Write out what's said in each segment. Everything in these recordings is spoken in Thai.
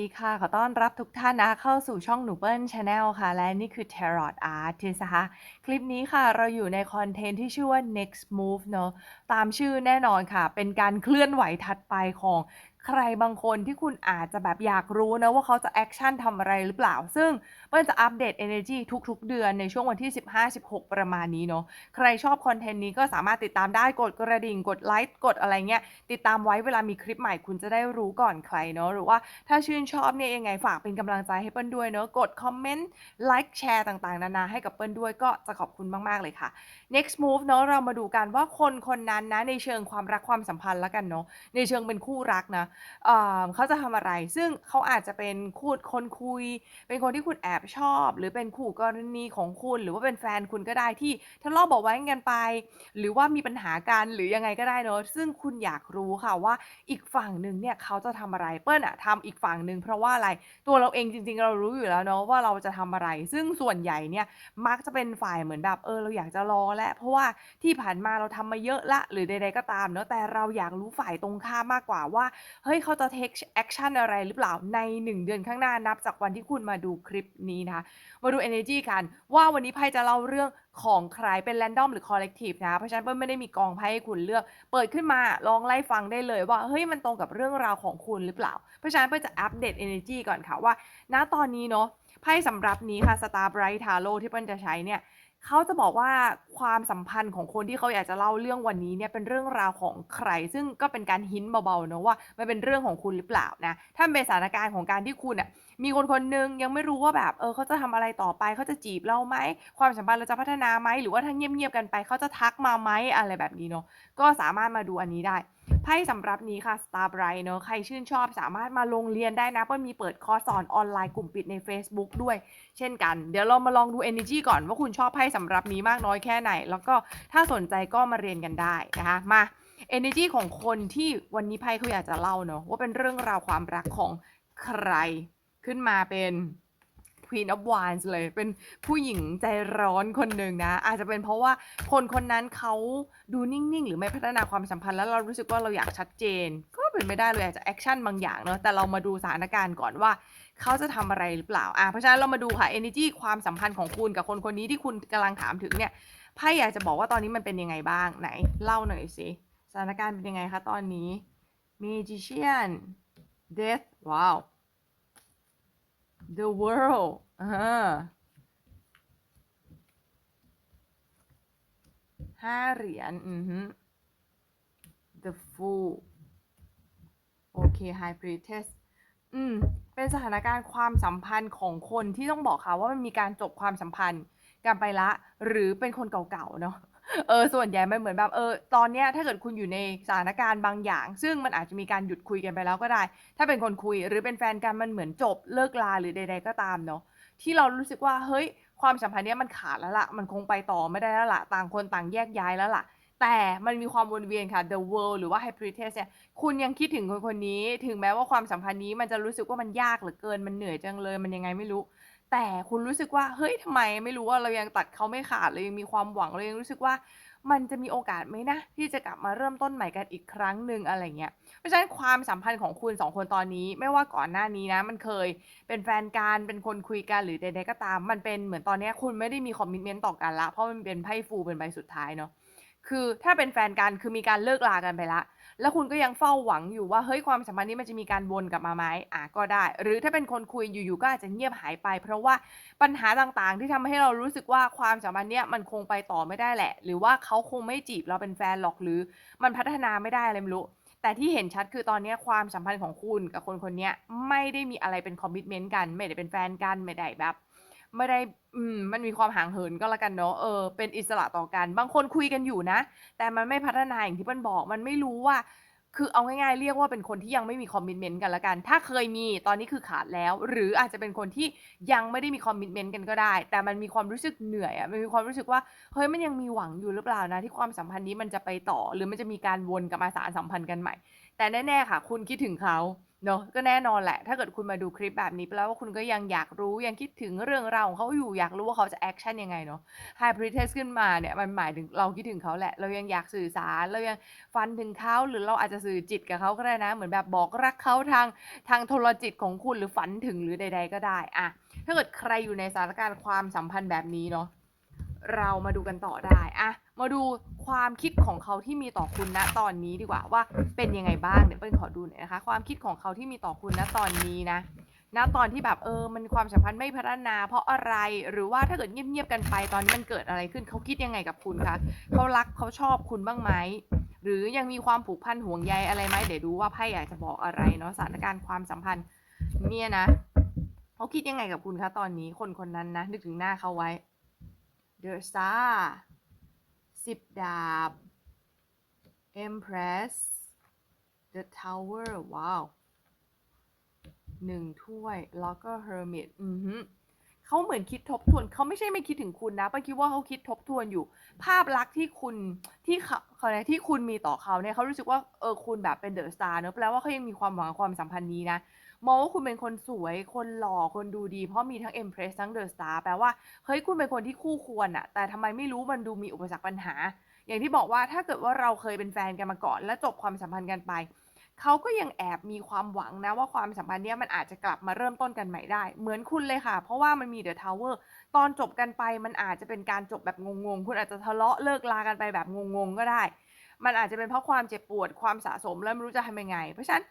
ดีค่ะ ขอต้อนรับทุกท่านนะเข้าสู่ช่องหนูเปิ้ลชาแนลค่ะ และนี่คือ Tarot Artist นะคะคลิปนี้ค่ะเราอยู่ในคอนเทนต์ที่ชื่อว่า next move เนอะตามชื่อแน่นอนค่ะ เป็นการเคลื่อนไหวถัดไปของใครบางคนที่คุณอาจจะแบบอยากรู้นะว่าเขาจะแอคชั่นทำอะไรหรือเปล่า ซึ่ง เปิ้ลจะอัปเดต energy ทุกๆ เดือนในช่วงวันที่ 15-16 ประมาณนี้เนาะใครชอบคอนเทนต์นี้ก็สามารถติดตามได้กดกระดิ่งกดไลค์กดอะไรเงี้ยติดตามไว้เวลามีคลิปใหม่คุณจะได้รู้ก่อนใครเนาะหรือว่าถ้าชื่นชอบเนี่ยยังไงฝากเป็นกำลังใจให้เปิ้ลด้วยเนาะกดคอมเมนต์ไลค์แชร์ต่างๆ นานาให้กับเปิ้ลด้วยก็จะขอบคุณมากๆเลยค่ะ next move เนาะเรามาดูกันว่าคนคนนั้นนะในเชิงความรักความสัมพันธ์แล้วกันเนาะในเชิงเป็นคู่รักนะเเขาจะทำอะไร ซึ่งเขาอาจจะเป็นคู่คนคุย เป็นคนที่คุณแอบชอบ หรือเป็นคู่กรณีของคุณหรือว่าเป็นแฟนคุณก็ได้ที่ทะเลาะเบาะแว้งกันไป หรือว่ามีปัญหากันหรือยังไงก็ได้เนาะซึ่งคุณอยากรู้ค่ะว่าอีกฝั่งหนึ่งเนี่ยเขาจะทำอะไรเปิ้ลอะทำอีกฝั่งหนึ่งเพราะว่าอะไรตัวเราเองจริง ๆ เรารู้อยู่แล้วเนาะว่าเราจะทำอะไร ซึ่งส่วนใหญ่เนี่ยมักจะเป็นฝ่ายเหมือนแบบเออเราอยากจะรอแล้วเพราะว่าที่ผ่านมาเราทำมาเยอะละ หรือใดๆก็ตามเนาะแต่เราอยากรู้ฝ่ายตรงข้ามมากกว่าว่าเฮ้ยเขาจะ take action อะไรหรือเปล่าใน 1 เดือนข้างหน้านับจากวันที่คุณมาดูคลิปนี้นะคะ มาดู energy กันว่าวันนี้ไพ่จะเล่าเรื่องของใครเป็น random หรือ collective นะ เพราะฉะนั้นเปิ้ลไม่ได้มีกองไพ่ให้คุณเลือก เปิดขึ้นมาลองไล่ฟังได้เลยว่าเฮ้ยมันตรงกับเรื่องราวของคุณหรือเปล่า เพราะฉะนั้นเปิ้ลจะอัปเดต energy ก่อนค่ะว่า ณตอนนี้เนาะไพ่สำหรับนี้ค่ะ Star Bright Tarot ที่เปิ้ลจะใช้เนี่ยเขาจะบอกว่าความสัมพันธ์ของคนที่เขาอยากจะเล่าเรื่องวันนี้เนี่ยเป็นเรื่องราวของใคร ซึ่งก็เป็นการหินเบาๆเนอะว่ามันเป็นเรื่องของคุณหรือเปล่านะถ้าเป็นสถานการณ์ของการที่คุณอะ มีคนคนหนึ่งยังไม่รู้ว่าแบบ เออเขาจะทำอะไรต่อไปเขาจะจีบเราไหม ความสัมพันธ์เราจะพัฒนาไหม หรือว่าถ้าเงียบๆกันไปเขาจะทักมาไหมอะไรแบบนี้เนาะก็สามารถมาดูอันนี้ได้ไพ่สำหรับนี้ค่ะ Star Bright เนอะใครชื่นชอบสามารถมาลงเรียนได้นะเปิ้ลมีเปิดคอร์สสอนออนไลน์กลุ่มปิดใน Facebook ด้วย เช่นกัน เดี๋ยวเรามาลองดู energy ก่อนว่าคุณชอบไพ่สำหรับนี้มากน้อยแค่ไหน แล้วก็ถ้าสนใจก็มาเรียนกันได้นะคะมา energy ของคนที่วันนี้ไพ่เขาอยากจะเล่าเนาะว่าเป็นเรื่องราวความรักของใคร ขึ้นมาเป็น Queen of Wands เลย เป็นผู้หญิงใจร้อนคนหนึ่งนะ อาจจะเป็นเพราะว่าคนคนนั้นเขาดูนิ่ง ๆ หรือไม่พัฒนาความสัมพันธ์แล้วเรารู้สึกว่าเราอยากชัดเจน ก็เป็นไม่ได้เลยอากจะแอคชั่นบางอย่างเนาะแต่เรามาดูสถานการณ์ก่อนว่าเขาจะทำอะไรหรือเปล่าอะเพราะฉะนั้นเรามาดูค่ะ energy ความสัมพันธ์ของคุณกับคนคนนี้ที่คุณกำลังถามถึงเนี่ยไพ่อยากจะบอกว่าตอนนี้มันเป็นยังไงบ้างไหน เล่าหน่อยสิสถานการณ์เป็นยังไงคะตอนนี้ magician death ว้าว the world อ่า ห้าเหรียญ อือฮึ the fool โอเค high priestess อืม เป็นสถานการณ์ความสัมพันธ์ของคนที่ต้องบอกค่ะว่ามันมีการจบความสัมพันธ์กันไปละ หรือเป็นคนเก่าๆ เนาะ เออ ส่วนใหญ่มันเหมือนแบบ เออ ตอนเนี้ยถ้าเกิดคุณอยู่ในสถานการณ์บางอย่าง ซึ่งมันอาจจะมีการหยุดคุยกันไปแล้วก็ได้ ถ้าเป็นคนคุยหรือเป็นแฟนกันมันเหมือนจบเลิกลาหรือใด ๆ ก็ตามเนาะ ที่เรารู้สึกว่า เฮ้ย ความสัมพันธ์เนี้ยมันขาดแล้วล่ะมันคงไปต่อไม่ได้แล้วล่ะต่างคนต่างแยกย้ายแล้วล่ะแต่มันมีความวนเวียนค่ะ the world หรือว่า high priestess เนี่ย คุณยังคิดถึงคนคนนี้ ถึงแม้ว่าความสัมพันธ์นี้มันจะรู้สึกว่ามันยากเหลือเกิน มันเหนื่อยจังเลย มันยังไงไม่รู้ แต่คุณรู้สึกว่า เฮ้ยทำไมไม่รู้ว่าเรายังตัดเขาไม่ขาดเลยยังมีความหวังเรายังรู้สึกว่า มันจะมีโอกาสไหมนะ ที่จะกลับมาเริ่มต้นใหม่กันอีกครั้งหนึ่งอะไรเงี้ยเพราะฉะนั้นความสัมพันธ์ของคุณสองคนตอนนี้ ไม่ว่าก่อนหน้านี้นะ มันเคยเป็นแฟนกันเป็นคนคุยกันหรือใดๆก็ตาม มันเป็นเหมือนตอนนี้คุณไม่ได้มีคอมมิชเมนต์ต่อกันละเพราะมันเป็นไพ่ฟูเป็นใบสุดท้ายเนาะ คือถ้าเป็นแฟนกันคือมีการเลิกลากันไปละ แล้วคุณก็ยังเฝ้าหวังอยู่ว่าเฮ้ยความสัมพันธ์นี้มันจะมีการวนกลับมาไหมอะก็ได้ หรือถ้าเป็นคนคุยอยู่ๆก็อาจจะเงียบหายไป เพราะว่าปัญหาต่างๆ ที่ทำให้เรารู้สึกว่าความสัมพันธ์เนี้ยมันคงไปต่อไม่ได้แหละ หรือว่าเขาคงไม่จีบเราเป็นแฟนหรอกหรือ มันพัฒนาไม่ได้อะไรไม่รู้แต่ที่เห็นชัดคือตอนนี้ความสัมพันธ์ของคุณกับคนคนนี้ไม่ได้มีอะไรเป็นคอมมิชเมนต์กัน ไม่ได้เป็นแฟนกัน ไม่ได้แบบ ไม่ได้อืมมันมีความห่างเหินก็แล้วกันเนาะเออเป็นอิสระต่อกัน บางคนคุยกันอยู่นะ แต่มันไม่พัฒนาอย่างที่เปิ้ลบอก มันไม่รู้ว่า คือเอาง่ายๆ เรียกว่าเป็นคนที่ยังไม่มีคอมมิตเมนต์กันละกัน ถ้าเคยมีตอนนี้คือขาดแล้ว หรืออาจจะเป็นคนที่ยังไม่ได้มีคอมมิตเมนต์กันก็ได้ แต่มันมีความรู้สึกเหนื่อยอะมันมีความรู้สึกว่าเฮ้ยมันยังมีหวังอยู่หรือเปล่านะ ที่ความสัมพันธ์นี้มันจะไปต่อ หรือมันจะมีการวนกลับมาสานสัมพันธ์กันใหม่ แต่แน่ๆค่ะ คุณคิดถึงเขา เนาะก็แน่นอนแหละ ถ้าเกิดคุณมาดูคลิปแบบนี้แปลว่าคุณก็ยังอยากรู้ยังคิดถึงเรื่องราวของเขาอยู่อยากรู้ว่าเขาจะแอคชั่นยังไงเนาะ High Priestess ขึ้นมาเนี่ยมันหมายถึงเราคิดถึงเขาแหละ เรายังอยากสื่อสาร เรายังฝันถึงเขาหรือเราอาจจะสื่อจิตกับเขาก็ได้นะ เหมือนแบบบอกรักเขาทางทางโทรจิตของคุณหรือฝันถึงหรือใด ๆ ก็ได้อะถ้าเกิดใครอยู่ในสถานการณ์ความสัมพันธ์แบบนี้เนาะเรามาดูกันต่อได้อะ มาดูความคิดของเขาที่มีต่อคุณณตอนนี้ดีกว่าว่าเป็นยังไงบ้างเดี๋ยวเปิ้ลขอดูหน่อยนะคะ ความคิดของเขาที่มีต่อคุณณตอนนี้นะณตอนที่แบบเออมันความสัมพันธ์ไม่พัฒนา เพราะอะไรหรือว่าถ้าเกิดเงียบๆกันไปตอนนี้มันเกิดอะไรขึ้นเขาคิดยังไงกับคุณคะเขารักเขาชอบคุณบ้างไหมหรือยังมีความผูกพันห่วงใยอะไรไหมเดี๋ยวดูว่าไพ่อยากจะบอกอะไรเนาะสถานการณ์ความสัมพันธ์เนี่ยนะเขาคิดยังไงกับคุณคะตอนนี้คนคนนั้นนะนึกถึงหน้าเขาไว้ The Star สิบดาบ Empress The Tower ว้าวหนึ่งถ้วยแล้วก็ Hermit อือฮึเขาเหมือนคิดทบทวน เขาไม่ใช่ไม่คิดถึงคุณนะป้าคิดว่าเขาคิดทบทวนอยู่ ภาพลักษณ์ที่คุณที่เขาเขาเนี่ยที่คุณมีต่อเขาเนี่ยเขารู้สึกว่าเออคุณแบบเป็นเดอะสตาร์เนอะแปลว่าเขายังมีความหวังความสัมพันธ์นี้นะ มองว่าคุณเป็นคนสวย คนหล่อ คนดูดี เพราะมีทั้ง Empress ทั้ง The Star แปลว่า เฮ้ย คุณเป็นคนที่คู่ควรอะแต่ทำไมไม่รู้มันดูมีอุปสรรคปัญหา อย่างที่บอกว่าถ้าเกิดว่าเราเคยเป็นแฟนกันมาก่อน และจบความสัมพันธ์กันไป เขาก็ยังแอบมีความหวังนะว่าความสัมพันธ์เนี้ยมันอาจจะกลับมาเริ่มต้นกันใหม่ได้ เหมือนคุณเลยค่ะ เพราะว่ามันมี The Tower ตอนจบกันไปมันอาจจะเป็นการจบแบบงงๆ คุณอาจจะทะเลาะเลิกลากันไปแบบงงๆก็ได้ มันอาจจะเป็นเพราะความเจ็บปวดความสะสมแล้วไม่รู้จะทำยังไง เพราะฉะนั้น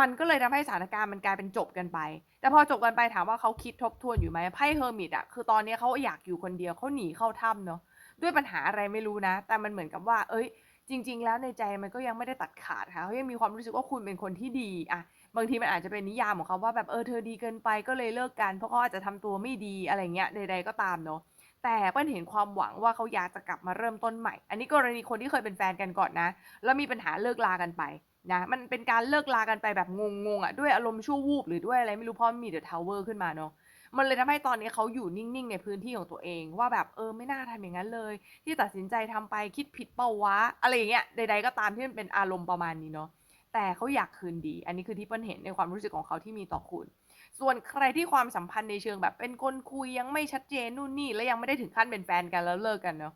มันก็เลยทำให้สถานการณ์มันกลายเป็นจบกันไป แต่พอจบกันไปถามว่าเขาคิดทบทวนอยู่ไหมไพ่เฮอร์มิตอะคือตอนนี้เขาอยากอยู่คนเดียวเขาหนีเข้าถ้ำเนาะด้วยปัญหาอะไรไม่รู้นะ แต่มันเหมือนกับว่า เอ้ย จริง ๆ แล้วในใจมันก็ยังไม่ได้ตัดขาดค่ะเขายังมีความรู้สึกว่าคุณเป็นคนที่ดีอะบางทีมันอาจจะเป็นนิยามของเขาว่าแบบเออเธอดีเกินไปก็เลยเลิกกันเพราะเขาอาจจะทำตัวไม่ดีอะไรเงี้ยใดๆก็ตามเนาะแต่เปิ้ลเห็นความหวังว่าเขาอยากจะกลับมาเริ่มต้นใหม่ อันนี้กรณีคนที่เคยเป็นแฟนกันก่อนนะ แล้วมีปัญหาเลิกลากันไป นะมันเป็นการเลิกลากันไปแบบงงๆอะด้วยอารมณ์ชั่ววูบหรือด้วยอะไรไม่รู้เพราะมีเดอะทาวเวอร์ขึ้นมาเนาะมันเลยทำให้ตอนนี้เขาอยู่นิ่งๆ ในพื้นที่ของตัวเอง ว่าแบบเออไม่น่าทำอย่างนั้นเลย ที่ตัดสินใจทำไปคิดผิดเป้าวะ อะไรอย่างเงี้ยใด ๆ ก็ตามที่มันเป็นอารมณ์ประมาณนี้เนาะแต่เขาอยากคืนดี อันนี้คือที่เปิ้ลเห็นในความรู้สึกของเขาที่มีต่อคุณ ส่วนใครที่ความสัมพันธ์ในเชิงแบบเป็นคนคุยยังไม่ชัดเจนนู่นนี่และยังไม่ได้ถึงขั้นเป็นแฟนกันแล้วเลิกกันเนาะ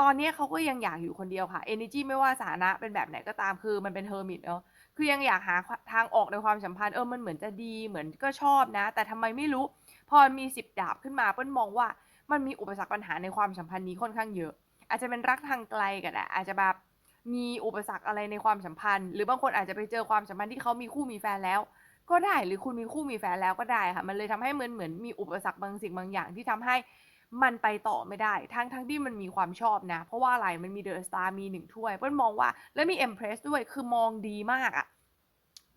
ตอนนี้เขาก็ยังอยากอยู่คนเดียวค่ะ energy ไม่ว่าสถานะเป็นแบบไหนก็ตามคือมันเป็น hermit เนาะคือยังอยากหาทางออกในความสัมพันธ์เออมันเหมือนจะดีเหมือนก็ชอบนะ แต่ทำไมไม่รู้ พอมีสิบดาบขึ้นมาเปิ้ลมองว่ามันมีอุปสรรคปัญหาในความสัมพันธ์นี้ค่อนข้างเยอะ อาจจะเป็นรักทางไกลก็ได้อาจจะแบบมีอุปสรรคอะไรในความสัมพันธ์ หรือบางคนอาจจะไปเจอความสัมพันธ์ที่เขามีคู่มีแฟนแล้ว ก็ได้หรือคุณมีคู่มีแฟนแล้วก็ได้ค่ะ มันเลยทำให้เหมือนเหมือนมีอุปสรรคบางสิ่งบางอย่างที่ทำให้ มันไปต่อไม่ได้ ทั้งทั้งที่มันมีความชอบนะ เพราะว่าอะไรมันมีเดอะสตาร์มีหนึ่งถ้วยเปิ้ลมองว่าแล้วมีเอ็มเพรสด้วยคือมองดีมากอะ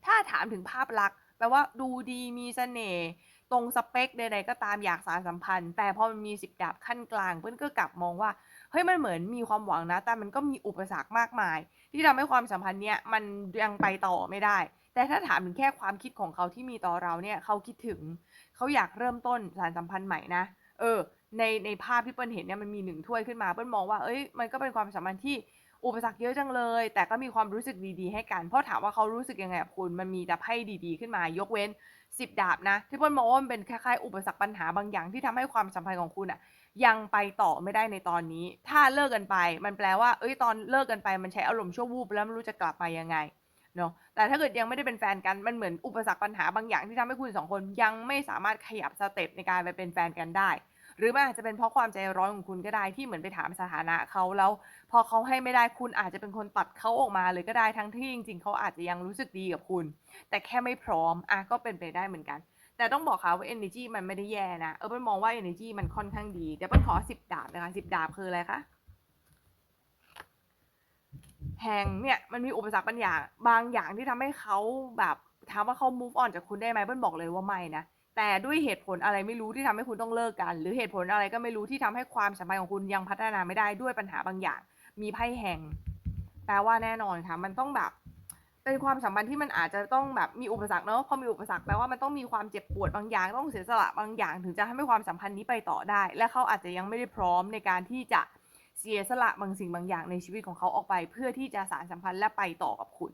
ถ้าถามถึงภาพลักษณ์แปลว่าดูดีมีเสน่ห์ตรงสเปคใดๆก็ตามอยากสารสัมพันธ์ แต่พอมันมีสิบดาบขั้นกลางเปิ้ลก็กลับมองว่าเฮ้ยมันเหมือนมีความหวังนะ แต่มันก็มีอุปสรรคมากมาย ที่ทำให้ความสัมพันธ์เนี้ยมันยังไปต่อไม่ได้ แต่ถ้าถามถึงแค่ความคิดของเขาที่มีต่อเราเนี่ยเขาคิดถึง เขาอยากเริ่มต้นสารสัมพันธ์ใหม่นะ เออ ในในภาพที่เปิ้ลเห็นเนี่ยมันมีหนึ่งถ้วยขึ้นมาเปิ้ลมองว่าเอ้ยมันก็เป็นความสัมพันธ์ที่อุปสรรคเยอะจังเลย แต่ก็มีความรู้สึกดีๆให้กัน เพราะถามว่าเขารู้สึกยังไงกับคุณมันมีแต่ไพ่ดีๆขึ้นมา ยกเว้นสิบดาบนะ ที่เปิ้ลมองว่ามันเป็นคล้ายๆอุปสรรคปัญหาบางอย่างที่ทำให้ความสัมพันธ์ของคุณอะยังไปต่อไม่ได้ในตอนนี้ ถ้าเลิกกันไป มันแปลว่า เอ้ยตอนเลิกกันไปมันใช้อารมณ์ชั่ววูบแล้วไม่รู้จะกลับมายังไงเนาะแต่ถ้าเกิดยังไม่ได้เป็นแฟนกันมันเหมือนอุปสรรคปัญหาบางอย่างที่ทำให้คุณสองคนยังไม่สามารถขยับสเต็ปในการไปเป็นแฟนกันได้ หรือมันอาจจะเป็นเพราะความใจร้อนของคุณก็ได้ที่เหมือนไปถามสถานะเขาแล้ว พอเขาให้ไม่ได้คุณอาจจะเป็นคนตัดเขาออกมาเลยก็ได้ทั้งที่จริง ๆเขาอาจจะยังรู้สึกดีกับคุณ แต่แค่ไม่พร้อมอะก็เป็นไปได้เหมือนกัน แต่ต้องบอกค่ะว่า energy มันไม่ได้แย่นะเออเปิ้ลมองว่า energy มันค่อนข้างดีเดี๋ยวเปิ้ลขอสิบดาบนะคะสิบดาบคืออะไรคะแหงเนี่ยมันมีอุปสรรคบางอย่างบางอย่างที่ทำให้เขาแบบถามว่าเขา move on จากคุณได้ไหมเปิ้ลบอกเลยว่าไม่นะ แต่ด้วยเหตุผลอะไรไม่รู้ที่ทำให้คุณต้องเลิกกัน หรือเหตุผลอะไรก็ไม่รู้ที่ทำให้ความสัมพันธ์ของคุณยังพัฒนาไม่ได้ด้วยปัญหาบางอย่าง มีไพ่แหงแปลว่าแน่นอนค่ะ มันต้องแบบ เป็นความสัมพันธ์ที่มันอาจจะต้องแบบมีอุปสรรคเนอะพอมีอุปสรรคแปลว่ามันต้องมีความเจ็บปวดบางอย่าง ต้องเสียสละบางอย่าง ถึงจะทำให้ความสัมพันธ์นี้ไปต่อได้ และเขาอาจจะยังไม่ได้พร้อมในการที่จะเสียสละบางสิ่งบางอย่างในชีวิตของเขาออกไป เพื่อที่จะสานสัมพันธ์และไปต่อกับคุณ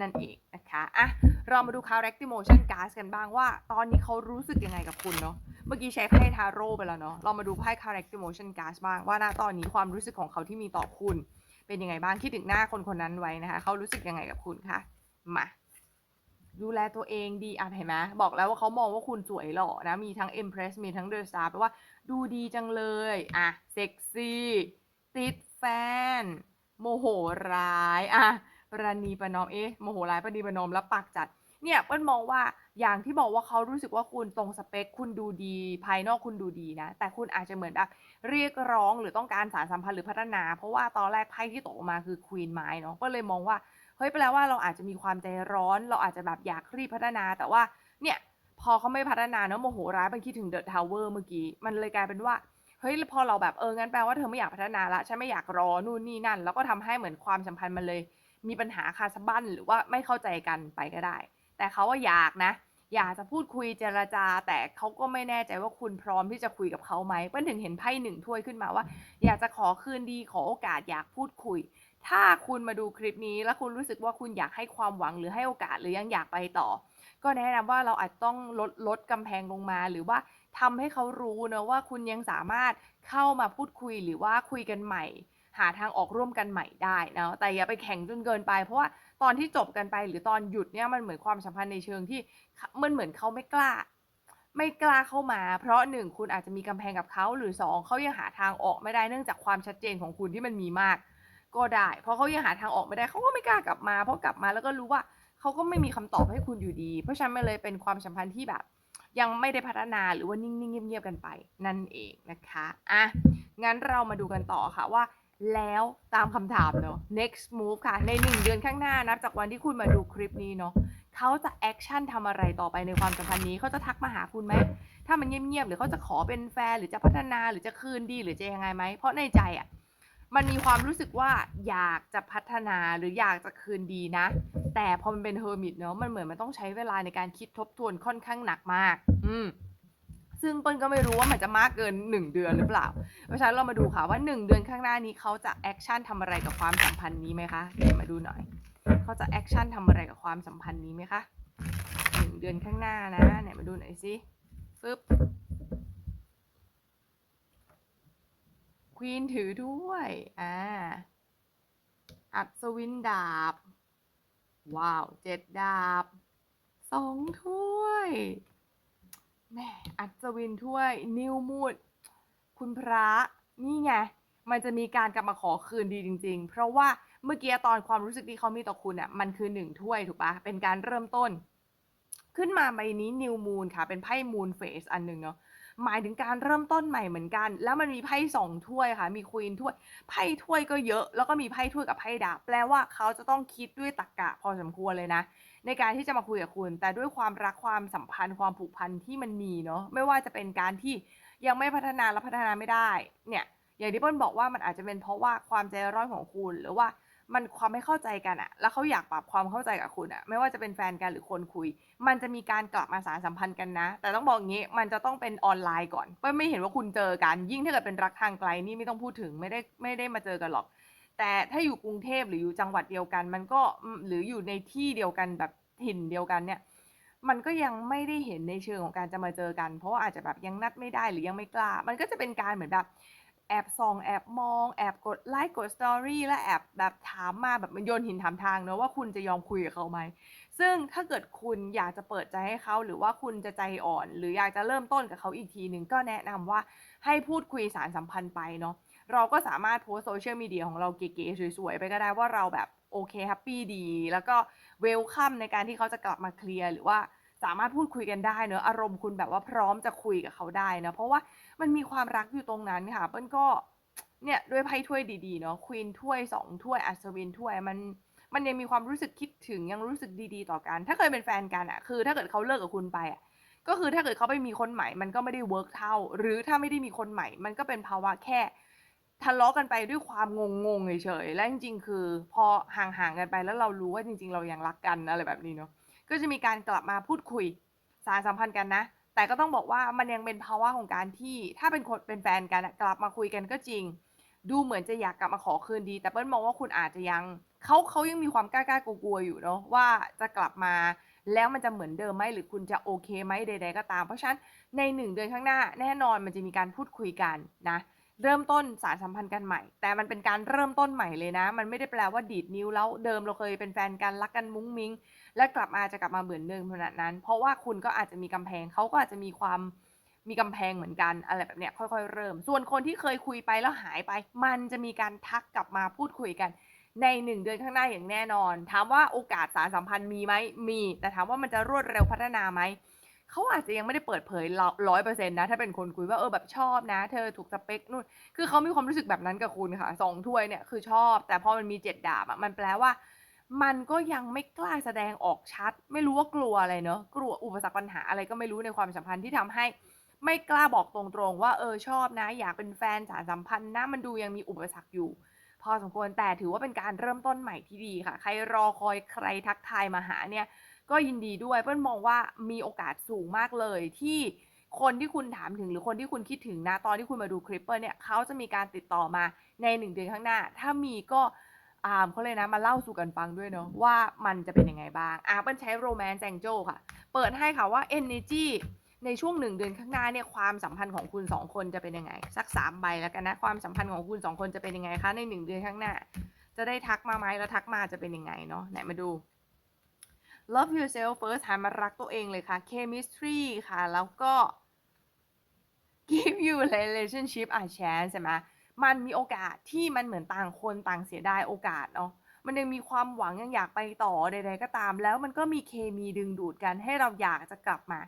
นั่นเองนะคะอะเรามาดู correct emotion cards กันบ้างว่า ตอนนี้เขารู้สึกยังไงกับคุณเนาะเมื่อกี้ใช้ไพ่ทาโร่ไปแล้วเนาะเรามาดูไพ่ correct emotion cards บ้างว่าณตอนนี้ความรู้สึกของเขาที่มีต่อคุณ เป็นยังไงบ้างคิดถึงหน้าคนคนนั้นไว้นะคะเขารู้สึกยังไงกับคุณคะมาดูแลตัวเองดีอะเห็นไหมบอกแล้วว่าเขามองว่าคุณสวยหล่อนะ มีทั้ง impress มีทั้ง the star แปลว่าดูดีจังเลย อะ เซ็กซี่ ติดแฟน โมโหร้าย อะ ประนีประนอมเอ๊ะโมโหร้ายประนีประนอมแล้วปากจัด เนี่ยเปิ้ลมองว่าอย่างที่บอกว่าเขารู้สึกว่าคุณตรงสเปค คุณดูดี ภายนอกคุณดูดีนะ แต่คุณอาจจะเหมือนแบบเรียกร้องหรือต้องการสารสัมพันธ์หรือพัฒนา เพราะว่าตอนแรกไพ่ที่ตกมาคือควีนไม้เนาะก็เลยมองว่าเฮ้ยแปลว่าเราอาจจะมีความใจร้อน เราอาจจะแบบอยากรีบพัฒนา แต่ว่าเนี่ยพอเขาไม่พัฒนาเนอะโมโหร้ายมันคิดถึงเดอะทาวเวอร์เมื่อกี้มันเลยกลายเป็นว่าเฮ้ยพอเราแบบเอองั้นแปลว่าเธอไม่อยากพัฒนาละฉันไม่อยากรอนู่นนี่นั่น แล้วก็ทำให้เหมือนความสัมพันธ์มันเลย มีปัญหาคาสะบั้นหรือว่าไม่เข้าใจกันไปก็ได้ แต่เขาว่าอยากนะ อยากจะพูดคุยเจรจา แต่เขาก็ไม่แน่ใจว่าคุณพร้อมที่จะคุยกับเขาไหมเปิ้ลถึงเห็นไพ่หนึ่งถ้วยขึ้นมาว่า อยากจะขอคืนดีขอโอกาสอยากพูดคุย ถ้าคุณมาดูคลิปนี้ แล้วคุณรู้สึกว่าคุณอยากให้ความหวังหรือให้โอกาสหรือยังอยากไปต่อ ก็แนะนำว่าเราอาจต้องลดลดกำแพงลงมาหรือว่าทำให้เขารู้นะว่าคุณยังสามารถเข้ามาพูดคุยหรือว่าคุยกันใหม่ หาทางออกร่วมกันใหม่ได้นะแต่อย่าไปแข่งจนเกินไป เพราะว่าตอนที่จบกันไปหรือตอนหยุดเนี่ยมันเหมือนความสัมพันธ์ในเชิงที่มันเหมือนเขาไม่กล้า ไม่กล้าเข้ามา เพราะหนึ่งคุณอาจจะมีกำแพงกับเขาหรือสองเขายังหาทางออกไม่ได้เนื่องจากความชัดเจนของคุณที่มันมีมาก ก็ได้ เพราะเขายังหาทางออกไม่ได้เขาก็ไม่กล้ากลับมาเพราะกลับมาแล้วก็รู้ว่าเขาก็ไม่มีคำตอบให้คุณอยู่ดี เพราะฉะนั้นมันเลยเป็นความสัมพันธ์ที่แบบยังไม่ได้พัฒนาหรือว่านิ่งๆเงียบๆกันไป นั่นเองนะคะอะงั้นเรามาดูกันต่อค่ะว่า แล้วตามคำถามเนาะ next move ค่ะ ใน 1 เดือนข้างหน้านับจากวันที่คุณมาดูคลิปนี้เนาะเขาจะแอคชั่นทำอะไรต่อไปในความสัมพันธ์นี้เขาจะทักมาหาคุณไหม ถ้ามันเงียบๆ หรือเขาจะขอเป็นแฟน หรือจะพัฒนา หรือจะคืนดี หรือจะยังไงไหม เพราะในใจอะ่ะ มันมีความรู้สึกว่าอยากจะพัฒนาหรืออยากจะคืนดีนะ แต่พอมันเป็นเฮอร์มิตเนาะ มันเหมือนมันต้องใช้เวลาในการคิดทบทวนค่อนข้างหนักมาก อืม ซึ่งเปิ้ลก็ไม่รู้ว่ามันจะมากเกิน 1 เดือนหรือเปล่า เพราะฉะนั้นเรามาดูค่ะว่า 1 เดือนข้างหน้านี้เขาจะแอคชั่นทำอะไรกับความสัมพันธ์นี้ไหมคะเดี๋ยวมาดูหน่อย เขาจะแอคชั่นทำอะไรกับความสัมพันธ์นี้ไหมคะหนึ่งเดือนข้างหน้านะเนี่ยมาดูหน่อยสิฟึบควีนถือด้วย อ่า อัศวินดาบ ว้าว เจ็ดดาบ สองถ้วย แม่อัศวินถ้วยนิวมูด คุณพระนี่ไง มันจะมีการกลับมาขอคืนดีจริง ๆ เพราะว่าเมื่อกี้ตอนความรู้สึกที่เขามีต่อคุณอะมันคือหนึ่งถ้วยถูกปะเป็นการเริ่มต้น ขึ้นมาใบนี้นิวมูนค่ะ เป็นไพ่มูนเฟสอันหนึ่งเนาะหมายถึงการเริ่มต้นใหม่เหมือนกัน แล้วมันมีไพ่สองถ้วยค่ะ มีควีนถ้วย ไพ่ถ้วยก็เยอะ แล้วก็มีไพ่ถ้วยกับไพ่ดาบ แปลว่าเขาจะต้องคิดด้วยตรรกะพอสมควรเลยนะ ในการที่จะมาคุยกับคุณ แต่ด้วยความรักความสัมพันธ์ความผูกพันที่มันมีเนาะไม่ว่าจะเป็นการที่ยังไม่พัฒนาและพัฒนาไม่ได้เนี่ยอย่างที่เปิ้ลบอกว่ามันอาจจะเป็นเพราะว่าความใจร้อนของคุณ หรือว่ามันความไม่เข้าใจกันอะแล้วเขาอยากปรับความเข้าใจกับคุณอะไม่ว่าจะเป็นแฟนกันหรือคนคุย มันจะมีการกลับมาสารสัมพันธ์กันนะ แต่ต้องบอกงี้มันจะต้องเป็นออนไลน์ก่อนเปิ้ลไม่เห็นว่าคุณเจอกัน ยิ่งถ้าเกิดเป็นรักทางไกลนี่ไม่ต้องพูดถึงไม่ได้ไม่ได้มาเจอกันหรอก แต่ถ้าอยู่กรุงเทพหรืออยู่จังหวัดเดียวกัน มันก็หรืออยู่ในที่เดียวกันแบบถิ่นเดียวกันเนี่ย มันก็ยังไม่ได้เห็นในเชิงของการจะมาเจอกัน เพราะว่าอาจจะแบบยังนัดไม่ได้หรือยังไม่กล้า มันก็จะเป็นการเหมือนแบบแอบส่องแอบมองแอบกดไลค์กดสตอรี่และแอบแบบถามมาแบบมันโยนหินถามทางเนอะว่าคุณจะยอมคุยกับเขาไหม ซึ่งถ้าเกิดคุณอยากจะเปิดใจให้เขาหรือว่าคุณจะใจอ่อน หรืออยากจะเริ่มต้นกับเขาอีกทีหนึ่งก็แนะนำว่าให้พูดคุยสารสัมพันธ์ไปเนาะ เราก็สามารถโพสโซเชียลมีเดียของเราเก๋ๆสวยๆ ไปก็ได้ว่าเราแบบโอเคแฮปปี้ดี แล้วก็เวลคัมในการที่เขาจะกลับมาเคลียร์หรือว่าสามารถพูดคุยกันได้เนอะอารมณ์คุณแบบว่าพร้อมจะคุยกับเขาได้นะเพราะว่ามันมีความรักอยู่ตรงนั้นค่ะเปิ้ลก็เนี่ยด้วยไพ่ถ้วยดีๆเนาะควีนถ้วยสองถ้วยอัศวินถ้วยมันมันยังมีความรู้สึกคิดถึงยังรู้สึกดีๆ ต่อกัน ถ้าเคยเป็นแฟนกันอะคือ ถ้าเกิดเขาเลิกกับคุณไปอะก็คือถ้าเกิดเขาไปมีคนใหม่ มันก็ไม่ได้เวิร์กเท่า หรือถ้าไม่ได้มีคนใหม่ มันก็เป็นภาวะแค่ ทะเลาะกันไปด้วยความงงๆเฉยๆและจริง ๆ คือ พอห่างๆกันไปแล้วเรารู้ว่าจริง ๆ เรายังรักกันอะไรแบบนี้เนาะก็จะมีการกลับมาพูดคุยสารสัมพันธ์กันนะ แต่ก็ต้องบอกว่ามันยังเป็นภาวะของการที่ถ้าเป็นคนเป็นแฟนกันกลับมาคุยกันก็จริง ดูเหมือนจะอยากกลับมาขอคืนดี แต่เปิ้ลมองว่าคุณอาจจะยังเขาเขายังมีความกล้าๆกลัวๆอยู่เนาะว่าจะกลับมาแล้วมันจะเหมือนเดิมไหมหรือคุณจะโอเคไหมใด ๆ ก็ตาม เพราะฉะนั้นใน 1 เดือนข้างหน้าแน่นอนมันจะมีการพูดคุยกันนะ เริ่มต้นสารสัมพันธ์กันใหม่ แต่มันเป็นการเริ่มต้นใหม่เลยนะ มันไม่ได้แปลว่าดีดนิ้วแล้วเดิมเราเคยเป็นแฟนกันรักกันมุ้งมิ้ง แล้วกลับมาจะกลับมาเหมือนเดิมขนาดนั้น เพราะว่าคุณก็อาจจะมีกำแพงเขาก็อาจจะมีความมีกำแพงเหมือนกันอะไรแบบเนี้ยค่อยๆ เริ่ม ส่วนคนที่เคยคุยไปแล้วหายไป มันจะมีการทักกลับมาพูดคุยกัน ในหนึ่งเดือนข้างหน้าอย่างแน่นอน ถามว่าโอกาสสารสัมพันธ์มีไหมมี แต่ถามว่ามันจะรวดเร็วพัฒนาไหม เขาอาจจะยังไม่ได้เปิดเผยร้อยเปอร์เซ็นต์นะ ถ้าเป็นคนคุยว่าเออแบบชอบนะ เธอถูกสเปคนู่น คือเขามีความรู้สึกแบบนั้นกับคุณค่ะสองถ้วยเนี่ยคือชอบ แต่พอมันมีเจ็ดดาบอะมันแปลว่า มันก็ยังไม่กล้าแสดงออกชัด ไม่รู้ว่ากลัวอะไรเนอะกลัวอุปสรรคปัญหาอะไรก็ไม่รู้ในความสัมพันธ์ที่ทำให้ไม่กล้าบอกตรงๆ ว่าเออชอบนะ อยากเป็นแฟนสารสัมพันธ์นะมันดูยังมีอุปสรรคอยู่ พอสมควรแต่ถือว่าเป็นการเริ่มต้นใหม่ที่ดีค่ะ ใครรอคอยใครทักทายมาหาเนี่ย ก็ยินดีด้วยเปิ้ลมองว่ามีโอกาสสูงมากเลยที่คนที่คุณถามถึงหรือคนที่คุณคิดถึงนะตอนที่คุณมาดูคลิปเปิ้ลเนี่ยเขาจะมีการติดต่อมาในหนึ่งเดือนข้างหน้า ถ้ามีก็อ่าเขาเลยนะมาเล่าสู่กันฟังด้วยเนาะว่ามันจะเป็นยังไงบ้างอ่าเปิ้ลใช้โรแมนต์แจงโจค่ะ เปิดให้ค่ะว่า energy ในช่วงหนึ่งเดือนข้างหน้าเนี่ยความสัมพันธ์ของคุณสองคนจะเป็นยังไง สักสามใบแล้วกันนะ ความสัมพันธ์ของคุณสองคนจะเป็นยังไงคะในหนึ่งเดือนข้างหน้า จะได้ทักมาไหมแล้วทักมาจะเป็นยังไงเนาะไหนมาดู love yourself first หันมารักตัวเองเลยค่ะ chemistry ค่ะ แล้วก็ give you relationship a chance ใช่ไหมมันมีโอกาสที่มันเหมือนต่างคนต่างเสียดายโอกาสเนาะมันยังมีความหวังยังอยากไปต่อใดๆก็ตาม แล้วมันก็มีเคมีดึงดูดกันให้เราอยากจะกลับมา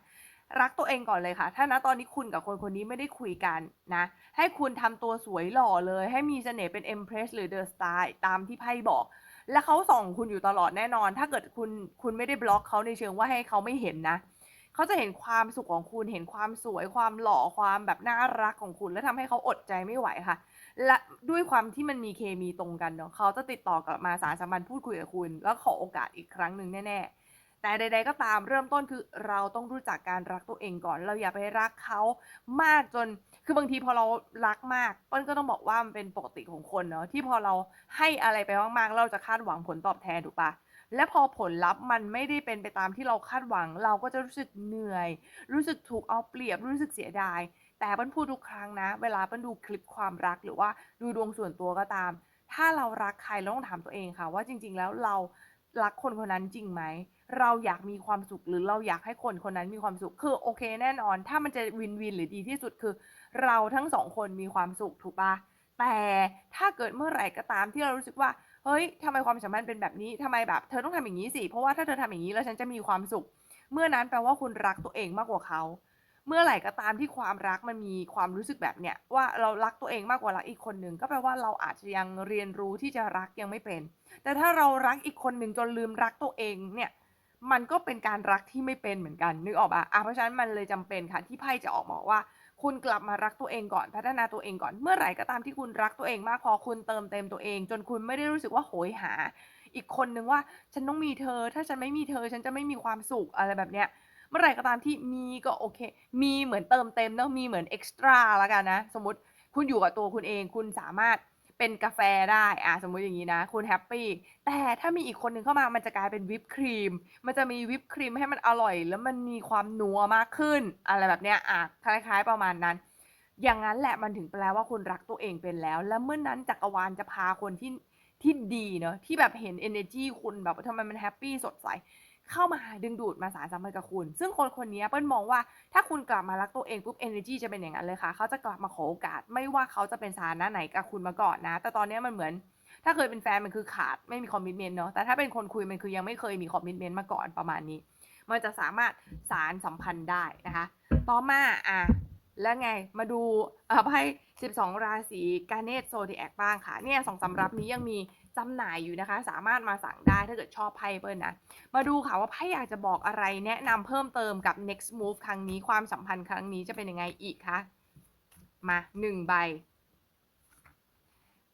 รักตัวเองก่อนเลยค่ะ ถ้านะตอนนี้คุณกับคนคนนี้ไม่ได้คุยกันนะ ให้คุณทำตัวสวยหล่อเลย ให้มีเสน่ห์เป็น Empress หรือ The Star ตามที่ไพ่บอก และเขาส่องคุณอยู่ตลอดแน่นอน ถ้าเกิดคุณคุณไม่ได้บล็อกเขาในเชิงว่าให้เขาไม่เห็นนะเขาจะเห็นความสุขของคุณเห็นความสวยความหล่อความแบบน่ารักของคุณ แล้วทำให้เขาอดใจไม่ไหวค่ะ และด้วยความที่มันมีเคมีตรงกันเนาะเขาจะติดต่อกลับมาสารสัมพันธ์พูดคุยกับคุณ แล้วขอโอกาสอีกครั้งหนึ่งแน่ๆ แต่ใด ๆ ก็ตามเริ่มต้นคือเราต้องรู้จักการรักตัวเองก่อน เราอย่าไปรักเขามากจน คือบางทีพอเรารักมากเปิ้ลก็ต้องบอกว่ามันเป็นปกติของคนเนาะที่พอเราให้อะไรไปมากๆ เราจะคาดหวังผลตอบแทนถูกปะและพอผลลัพธ์มันไม่ได้เป็นไปตามที่เราคาดหวัง เราก็จะรู้สึกเหนื่อย รู้สึกถูกเอาเปรียบ รู้สึกเสียดาย แต่เปิ้ลพูดทุกครั้งนะ เวลาเปิ้ลดูคลิปความรักหรือว่าดูดวงส่วนตัวก็ตาม ถ้าเรารักใครเราต้องถามตัวเองค่ะ ว่าจริง ๆ แล้วเรา รักคนคนนั้นจริงไหม เราอยากมีความสุขหรือเราอยากให้คนคนนั้นมีความสุข คือโอเคแน่นอน ถ้ามันจะวินวินหรือดีที่สุดคือ เราทั้งสองคนมีความสุขถูกปะแต่ถ้าเกิดเมื่อไหร่ก็ตามที่เรารู้สึกว่าเฮ้ยทำไมความสัมพันธ์เป็นแบบนี้ทำไมแบบ เธอต้องทำอย่างนี้สิ เพราะว่าถ้าเธอทำอย่างนี้แล้วฉันจะมีความสุข เมื่อนั้นแปลว่าคุณรักตัวเองมากกว่าเขา เมื่อไหร่ก็ตามที่ความรักมันมีความรู้สึกแบบเนี้ยว่าเรารักตัวเองมากกว่ารักอีกคนหนึ่งก็แปลว่าเราอาจจะยังเรียนรู้ที่จะรักยังไม่เป็น แต่ถ้าเรารักอีกคนหนึ่งจนลืมรักตัวเองเนี่ยมันก็เป็นการรักที่ไม่เป็นเหมือนกันนึกออกปะอะเพราะฉะนั้นมันเลยจำเป็นค่ะที่ไพ่จะออกมาว่า คุณกลับมารักตัวเองก่อนพัฒนาตัวเองก่อนเมื่อไหร่ก็ตามที่คุณรักตัวเองมากพอคุณเติมเต็มตัวเอง จนคุณไม่ได้รู้สึกว่าโหยหา อีกคนนึงว่าฉันต้องมีเธอ ถ้าฉันไม่มีเธอ ฉันจะไม่มีความสุขอะไรแบบเนี้ย เมื่อไหร่ก็ตามที่มีก็โอเค มีเหมือนเติมเต็มเนาะมีเหมือนเอ็กซ์ตร้าแล้วกันนะ สมมติคุณอยู่กับตัวคุณเอง คุณสามารถเป็นกาแฟได้อะสมมุติอย่างนี้นะ คุณแฮปปี้ แต่ถ้ามีอีกคนหนึ่งเข้ามา มันจะกลายเป็นวิปครีม มันจะมีวิปครีมให้มันอร่อย แล้วมันมีความนัวมากขึ้น อะไรแบบเนี้ยอะคล้ายๆประมาณนั้น อย่างนั้นแหละมันถึงแปลว่าคุณรักตัวเองเป็นแล้ว และเมื่อนนั้นจักรวาลจะพาคนที่ที่ดีเนาะที่แบบเห็น energy คุณแบบว่าทำไมมันแฮปปี้สดใส เข้ามาดึงดูดมาสารสัมพันธ์กับคุณ ซึ่งคนคนนี้เปิ้ลมองว่าถ้าคุณกลับมารักตัวเองปุ๊บ energy จะเป็นอย่างนั้นเลยค่ะ เขาจะกลับมาขอโอกาส ไม่ว่าเขาจะเป็นสถานะไหนกับคุณมาก่อนนะ แต่ตอนนี้มันเหมือน ถ้าเคยเป็นแฟนมันคือขาดไม่มีคอมมิชเมนต์เนาะ แต่ถ้าเป็นคนคุยมันคือยังไม่เคยมีคอมมิชเมนต์มาก่อนประมาณนี้ มันจะสามารถสารสัมพันธ์ได้นะคะ ต่อมาอะแล้วไงมาดูเอ่อไพ่12 ราศีกาเนตโซดิแอคบ้างค่ะ เนี่ยสองสำรับนี้ยังมี จำหน่ายอยู่นะคะ สามารถมาสั่งได้ถ้าเกิดชอบไพ่เปิ้ลนะ มาดูค่ะว่าไพ่อยากจะบอกอะไรแนะนำเพิ่มเติมกับ next move ครั้งนี้ความสัมพันธ์ครั้งนี้จะเป็นยังไงอีกคะ มาหนึ่งใบ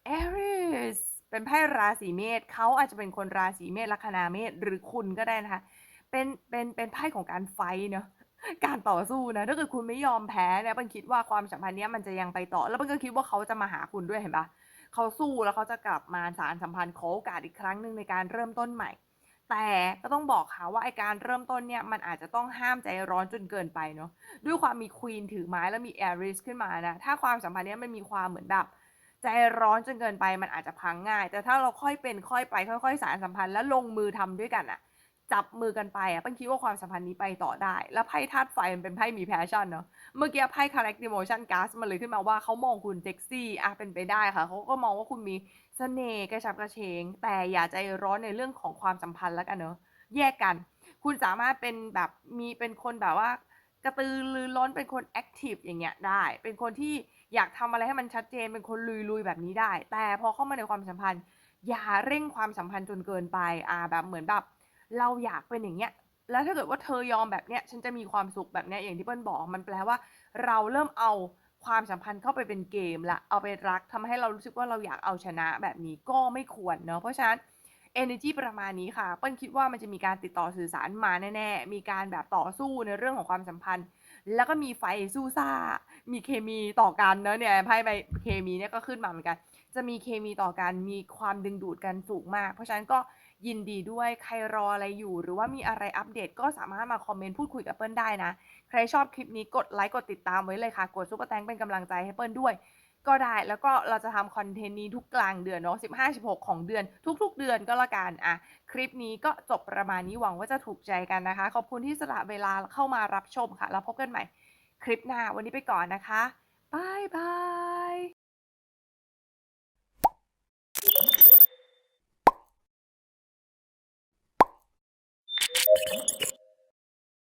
Aries เป็นไพ่ราศีเมษเขาอาจจะเป็นคนราศีเมษลัคนาเมษหรือคุณก็ได้นะคะ เป็นเป็นเป็นไพ่ของการไฟเนาะการต่อสู้นะถ้าเกิดคุณไม่ยอมแพ้เนี่ยเปิ้ลคิดว่าความสัมพันธ์เนี้ยมันจะยังไปต่อ แล้วเปิ้ลก็คิดว่าเขาจะมาหาคุณด้วยเห็นปะ เขาสู้แล้วเขาจะกลับมาสารสัมพันธ์ขอโอกาสอีกครั้งหนึ่งในการเริ่มต้นใหม่ แต่ก็ต้องบอกค่ะว่าไอการเริ่มต้นเนี่ยมันอาจจะต้องห้ามใจร้อนจนเกินไปเนาะด้วยความมีควีนถือไม้แล้วมีแอริสขึ้นมานะถ้าความสัมพันธ์เนี้ยมันมีความเหมือนแบบใจร้อนจนเกินไปมันอาจจะพังง่าย แต่ถ้าเราค่อยเป็นค่อยไปค่อย ๆ สารสัมพันธ์แล้วลงมือทำด้วยกันอะ จับมือกันไปอะปั้นคิดว่าความสัมพันธ์นี้ไปต่อได้ แล้วไพ่ธาตุไฟมันเป็นไพ่มีแพชชั่นเนาะเมื่อกี้ไพ่ correct emotion gas มันเลยขึ้นมาว่าเขามองคุณเซ็กซี่อะเป็นไปได้ค่ะเขาก็มองว่าคุณมีเสน่ห์กระฉับกระเฉง แต่อย่าใจร้อนในเรื่องของความสัมพันธ์แล้วกันเนาะแยกกัน คุณสามารถเป็นแบบมีเป็นคนแบบว่ากระตือรือร้นเป็นคนแอคทีฟอย่างเงี้ยได้ เป็นคนที่อยากทำอะไรให้มันชัดเจนเป็นคนลุยๆแบบนี้ได้ แต่พอเข้ามาในความสัมพันธ์ อย่าเร่งความสัมพันธ์จนเกินไปอ่าแบบเหมือนแบบ เราอยากเป็นอย่างเงี้ยแล้วถ้าเกิดว่าเธอยอมแบบเนี้ยฉันจะมีความสุขแบบเนี้ยอย่างที่เปิ้ลบอกมันแปลว่า เราเริ่มเอาความสัมพันธ์เข้าไปเป็นเกมละเอาไปรักทำให้เรารู้สึกว่าเราอยากเอาชนะแบบนี้ก็ไม่ควรเนาะเพราะฉะนั้น energy ประมาณนี้ค่ะ เปิ้ลคิดว่ามันจะมีการติดต่อสื่อสารมาแน่ๆ มีการแบบต่อสู้ในเรื่องของความสัมพันธ์ แล้วก็มีไฟสู้ซ่า มีเคมีต่อกันเนอะเนี่ยไพ่ใบเคมีเนี่ยก็ขึ้นมาเหมือนกัน จะมีเคมีต่อกัน มีความดึงดูดกันสูงมาก เพราะฉะนั้นก็ ยินดีด้วยใครรออะไรอยู่ หรือว่ามีอะไรอัปเดตก็สามารถมาคอมเมนต์พูดคุยกับเปิ้ลได้นะ ใครชอบคลิปนี้กดไลค์กดติดตามไว้เลยค่ะ กดซุปเปอร์แตงเป็นกำลังใจให้เปิ้ลด้วย ก็ได้แล้วก็เราจะทำคอนเทนต์นี้ทุกกลางเดือนเนาะ15-16 ของเดือน ทุกๆ เดือนก็แล้วกันอะคลิปนี้ก็จบประมาณนี้หวังว่าจะถูกใจกันนะคะ ขอบคุณที่สละเวลาเข้ามารับชมค่ะ แล้วพบกันใหม่คลิปหน้าวันนี้ไปก่อนนะคะบายบาย